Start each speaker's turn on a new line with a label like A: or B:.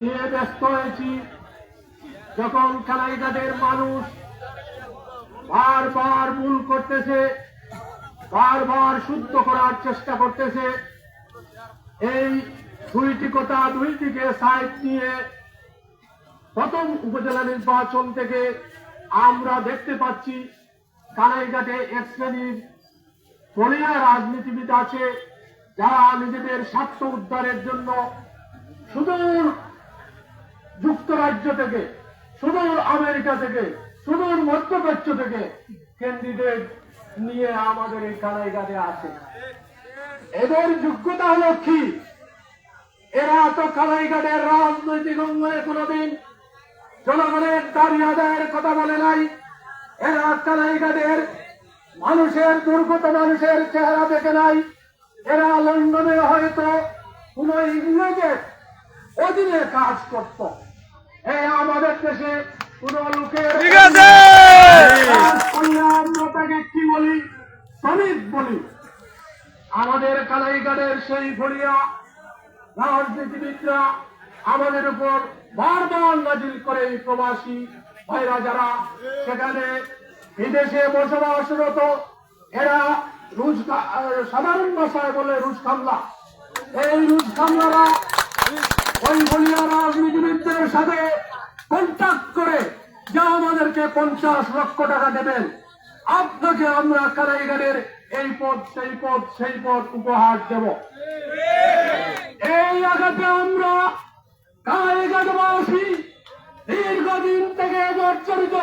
A: নিয়ে ব্যস্ত হয়েছি যখন কানাইঘাটের মানুষ বারবার ভুল করতেছে, বারবার শুদ্ধ করার চেষ্টা করতেছে, এই দুইটি কথা দুই দিকে সাইড নিয়ে প্রথম উপজেলা নির্বাচন থেকে আমরা দেখতে পাচ্ছি, কানাইঘাটে এক শ্রেণির বলিয়া রাজনীতিবিদ আছে, যারা নিজেদের স্বার্থ উদ্ধারের জন্য সুদূর যুক্তরাজ্য থেকে, সুদূর আমেরিকা থেকে, সুদূর মধ্যপ্রাচ্য থেকে ক্যান্ডিডেট নিয়ে আমাদের এই কানাইঘাটে আসে এদের যোগ্যতা হলো কি? এরা তো কানাইঘাটের রাজনৈতিক অঙ্গনে কোনোদিন জনগণের দাবি আদায়ের কথা বলে নাই। এরা কানাইঘাটের মানুষের দুর্গত মানুষের চেহারা দেখে নাই। এরা লন্ডনে হয়তো কোন ইংরেজের অধীনে কাজ করত। এই আমাদের দেশে কোন লোকের
B: ঠিক আছে।
A: আমরা তাকে কি বলি? শ্রমিক বলি। আমাদের কালাইঘাটের সেই ফড়িয়া রাজনীতিবিদরা আমাদের উপর বারবার নাজিল করে প্রবাসী ভাইরা যারা সেখানে বিদেশে বসবাসরত এরা রুজ সাধারণ ভাষায় বলে রুজ খামলা এই রুজ খামলারা ওই বলিয়া সাথে কন্ট্যাক্ট করে যা আমাদেরকে পঞ্চাশ লক্ষ টাকা দেবেন। আপনাকে আমরা কারাইগারের এই পদ সেই পদ সেই পদ উপহার দেব। এই আঘাতে আমরা কারাইগারবাসী দীর্ঘদিন থেকে জর্জরিত।